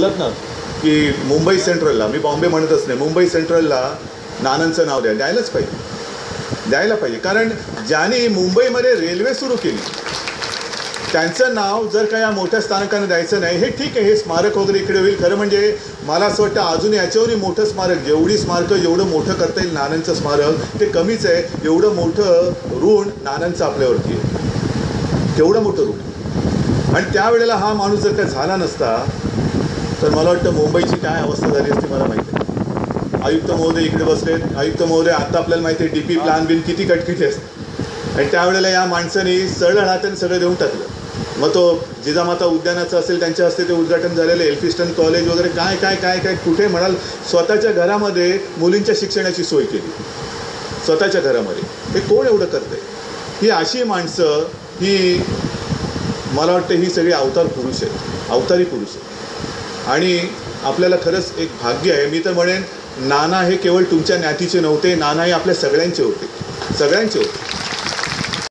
बोलत ना की मुंबई सेंट्रलला मी बॉम्बे म्हणतच नाही मुंबई सेंट्रलला नानांचं नाव द्या द्यायलाच पाहिजे. द्यायला पाहिजे. कारण ज्याने मुंबईमध्ये रेल्वे सुरू केली त्यांचं नाव जर का या मोठ्या स्थानकानं द्यायचं नाही हे ठीक आहे हे स्मारक वगैरे इकडे होईल. खरं म्हणजे मला असं वाटतं अजून याच्यावरही मोठं स्मारक जेवढी स्मारकं एवढं मोठं करता येईल नानांचं स्मारक ते कमीच आहे. एवढं मोठं ऋण नानांचं आपल्यावरती आहे. तेवढं मोठं ऋण. आणि त्यावेळेला हा माणूस जर का झाला नसता तर मला वाटतं मुंबईची काय अवस्था झाली असती मला माहिती आहे आयुक्त महोदय इकडे बसलेत. आयुक्त महोदय आता आपल्याला माहिती आहे डी पी प्लॅन बिन किती कटकिटी असते. आणि त्यावेळेला या माणसाने सरळ हाताने सगळं देऊन टाकलं. मग तो जिजामाता उद्यानाचं असेल त्यांच्या हस्ते ते उद्घाटन झालेलं एल्फिस्टन कॉलेज वगैरे काय काय काय काय कुठे म्हणाल? स्वतःच्या घरामध्ये मुलींच्या शिक्षणाची सोय केली. स्वतःच्या घरामध्ये. हे कोण एवढं करते ही अशी माणसं ही मला वाटतं ही सगळी अवतार पुरुष आहेत. अवतारी पुरुष आहेत. आणि आपल्याला खरंच एक भाग्य आहे. मी तर म्हणेन नाना हे केवळ तुमच्या ज्ञातीचे नव्हते नाना हे आपल्या सगळ्यांचे होते. सगळ्यांचे होते.